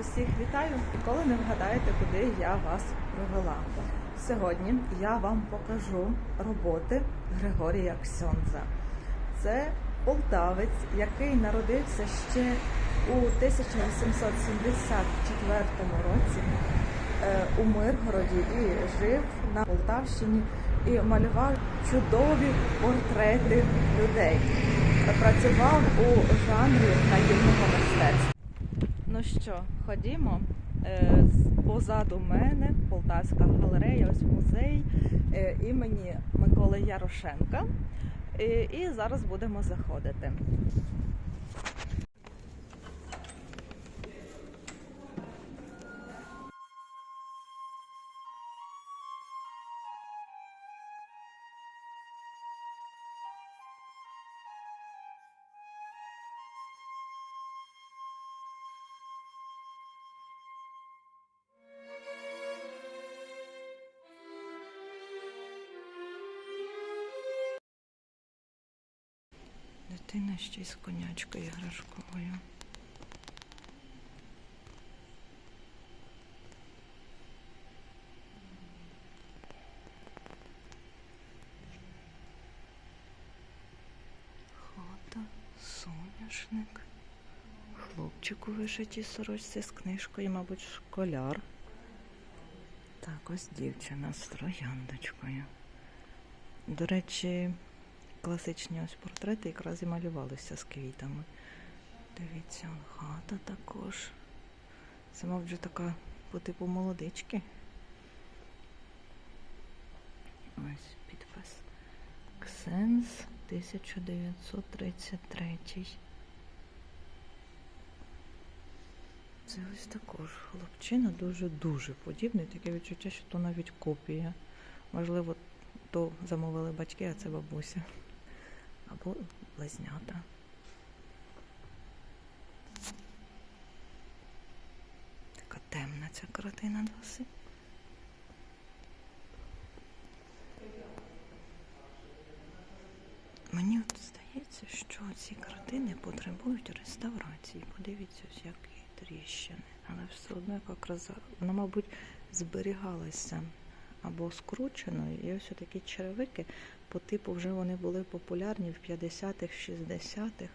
Усіх вітаю! Ніколи не вгадаєте, куди я вас привела. Сьогодні я вам покажу роботи Григорія Ксьонза. Це полтавець, який народився ще у 1874 році е, у Миргороді і жив на Полтавщині і малював чудові портрети людей. Працював у жанрі наївного мистецтва. Ну що, ходімо. Е, Позаду мене Полтавська галерея, ось музей е, імені Миколи Ярошенка. І, і зараз будемо заходити. Дитина ще й з конячкою іграшковою. Хата, соняшник. Хлопчик у вишитій сорочці з книжкою, мабуть, школяр. Так, ось дівчина з трояндочкою. До речі, класичні ось портрети якраз і малювалися з квітами. Дивіться, хата також. Це, мабуть, така по типу молодички. Ось підпис. Ксенс 1933. Це ось також хлопчина дуже-дуже подібний. Таке відчуття, що то навіть копія. Можливо, то замовили батьки, а це бабуся. Або близнята. Така темна ця картина досить. Мені от здається, що ці картини потребують реставрації. Подивіться, ось які тріщини. Але все одно яка краса. Вона, мабуть, зберігалася або скрученою. І ось такі черевики по типу вже вони були популярні в 50-х, 60-х.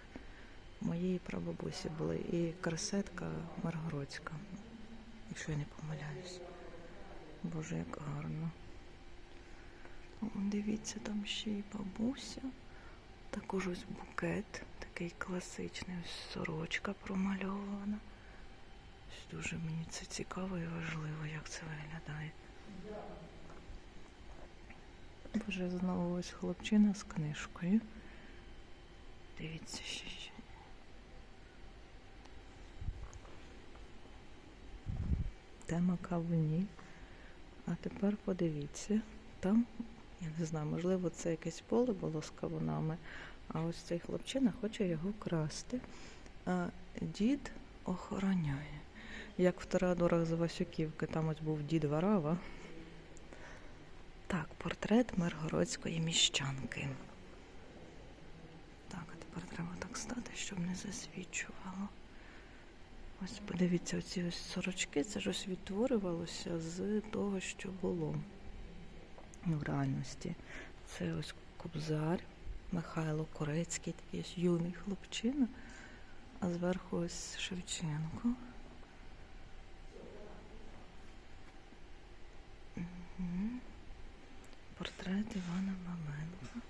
Моєї прабабусі були і красетка Маргородська, якщо я не помиляюсь. Боже, як гарно. О, дивіться, там ще й бабуся. Також ось букет, такий класичний, ось сорочка промальована. Ось Дуже мені це цікаво і важливо, як це виглядає. Боже, знову ось хлопчина з книжкою. Дивіться ще. ще. Тема кавуні. А тепер подивіться, там, я не знаю, можливо, це якесь поле було з кавунами, а ось цей хлопчина хоче його красти. А дід охороняє. Як в Тарадорах з Васюківки, там ось був дід Варава. Так, портрет миргородської міщанки. Так, а тепер треба так стати, щоб не засвічувало. Ось подивіться, оці ось сорочки, це ж ось відтворювалося з того, що було в реальності. Це ось Кобзар, Михайло Корецький, такий ось юний хлопчина, а зверху ось Шевченко. Мгм. Портрет Івана Маменка.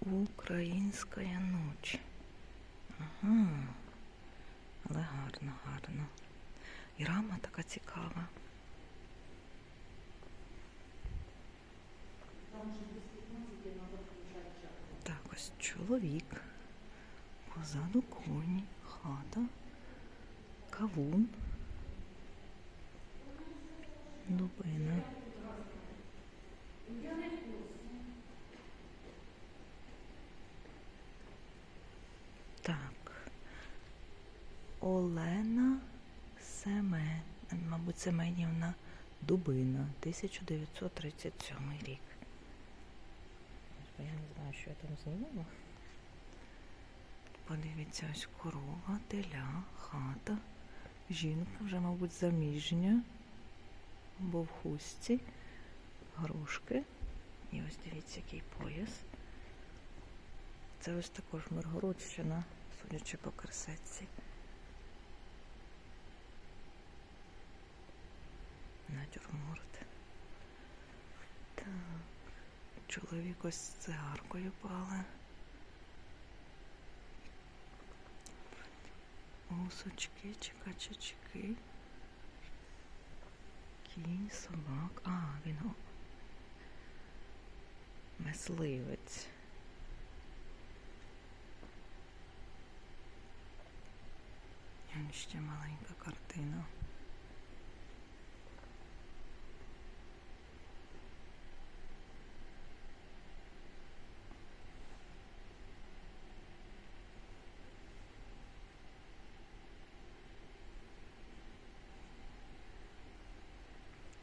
Українська ніч. Ага. Але гарно, гарно. І рама така цікава. Так, ось чоловік. Позаду коні, хата, кавун, дубина. Так. Олена Семен, мабуть, Семенівна Дубина, 1937 рік. Я не знаю, що я там знімала. Подивіться, ось корова, теля, хата, Жінка вже, мабуть, заміжня, бо в хустці, грушки. І ось дивіться, який пояс. Це ось також Миргородщина, судячи по красетці. Натюрморт. Так. Чоловік ось з цигаркою пале. Гусочки, чекачечки. Кінь, собак. А, він мисливець. Ще маленька картина.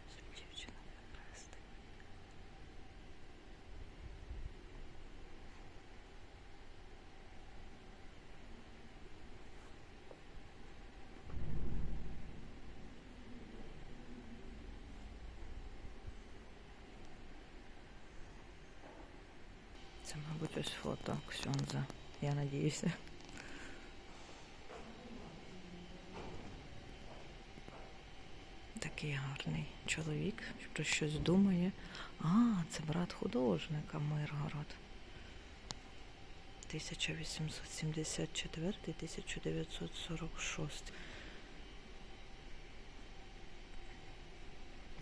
Щоб Дівчина прекрасна. Це, ось фото Ксьонза. Я надіюся. Такий гарний чоловік, про щось думає. А, це брат художника Миргород. 1874-1946.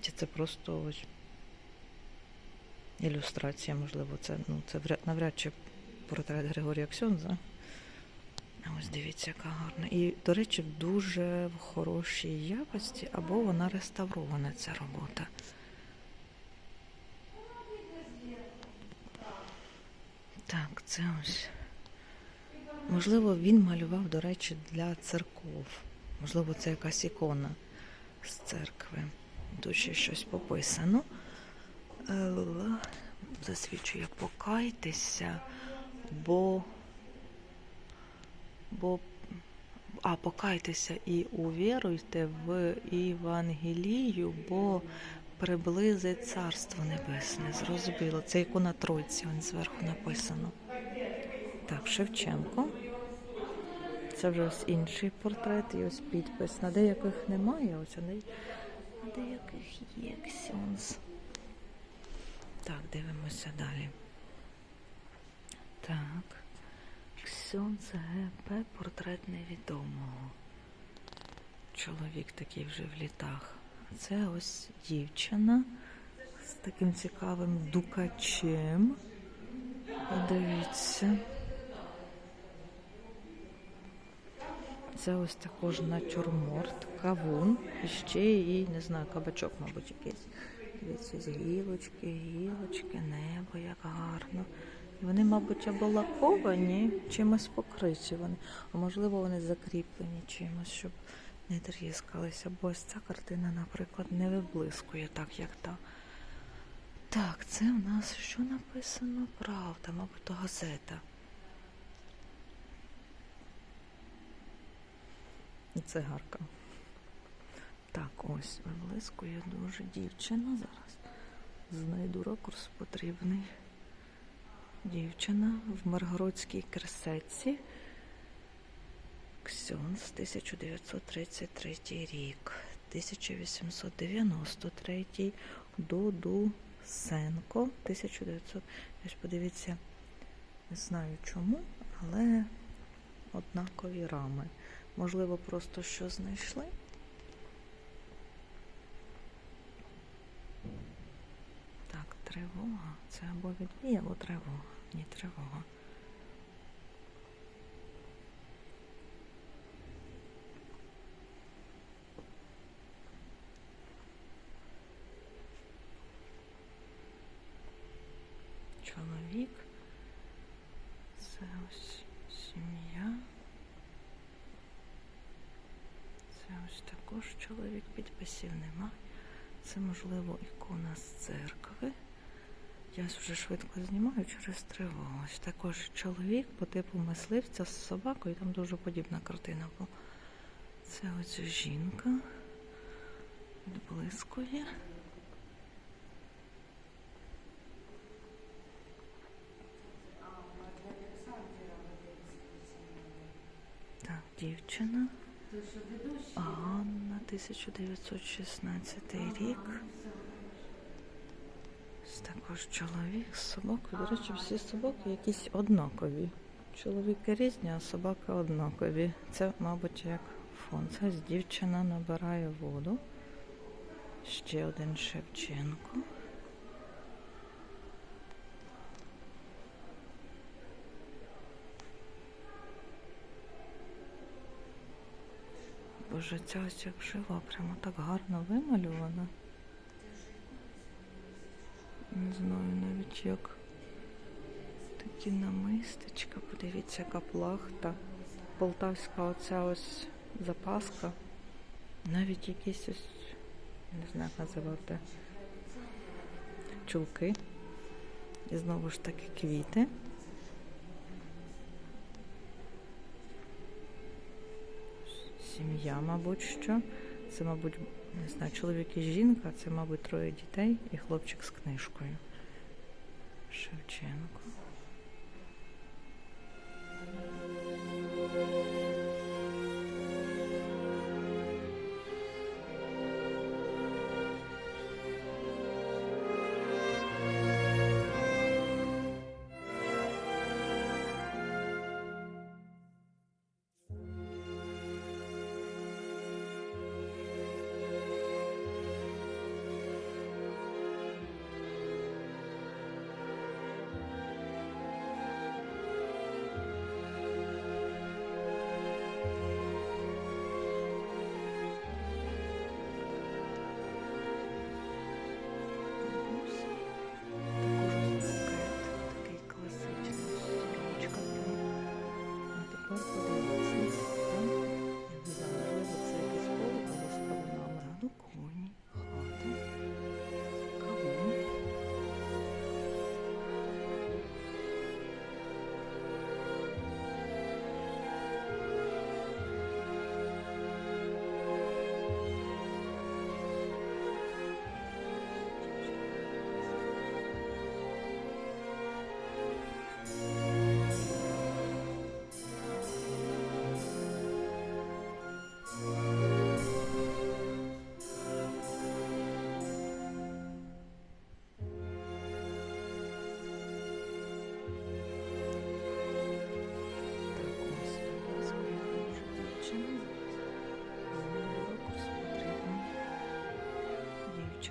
Чи це просто ось ілюстрація, можливо, це, ну, це вряд- навряд чи портрет Григорія Ксьонза. Ось дивіться, яка гарна. І, до речі, дуже в хорошій якості, або вона реставрована, ця робота. Так, це ось. Можливо, він малював, до речі, для церков. Можливо, це якась ікона з церкви. Ще щось пописано. Е. Засвідчує покайтеся, бо, бо а, покайтеся і увіруйте в Євангелію, бо приблизить Царство Небесне. Зрозуміло. Це ікона Тройці, он зверху написано. Так, Шевченко. Це вже ось інший портрет і ось підпис. На деяких немає, ось а на на деяких є Ксьонз. Так, дивимося далі. Так. Ксьонз ГП портрет невідомого. Чоловік такий вже в літах. Це ось дівчина з таким цікавим дукачем. Дивіться. Це ось також натюрморт, кавун, і ще і, не знаю, кабачок, мабуть, якийсь. Дивіться, гілочки, гілочки, небо, як гарно. Вони, мабуть, або лаковані, чимось покриті вони, а можливо, вони закріплені чимось, щоб не тріскалися. Бо ось ця картина, наприклад, не виблискує так, як та. Так, це в нас що написано? Правда, мабуть, то газета. І цигарка. Так, ось виблискує дуже дівчина зараз. Знайду ракурс потрібний. Дівчина в Маргородській красетці. Ксьонз 1933 рік. 1893 Доду Сенко 1900. Ось подивіться, не знаю чому, але однакові рами. Можливо, просто що знайшли. Так, тривога. Це або відбій, або тривога. Ні, тривога. Чоловік. Це ось сім'я. Це ось також чоловік підписів нема. Це, можливо, ікона з церкви. Я вже швидко знімаю через тривогу. Ось також чоловік по типу мисливця з собакою. Там дуже подібна картина була. Це ось жінка відблискує. Так, дівчина. Анна, 1916 рік. Також чоловік з собакою. До речі, всі собаки якісь однакові. Чоловіки різні, а собаки однакові. Це, мабуть, як фон. Це дівчина набирає воду. Ще один Шевченко. Боже, ця ось як жива, прямо так гарно вималювана. Не знаю навіть як. Такі намистечка, подивіться, яка плахта. Полтавська оця ось запаска. Навіть якісь ось, не знаю, як називати. Чулки. І знову ж таки квіти. Сім'я, мабуть, що. Це, мабуть, не знаю, чоловік і жінка, це, мабуть, троє дітей і хлопчик з книжкою. Шевченко.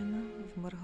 Дівчина в Маргариті.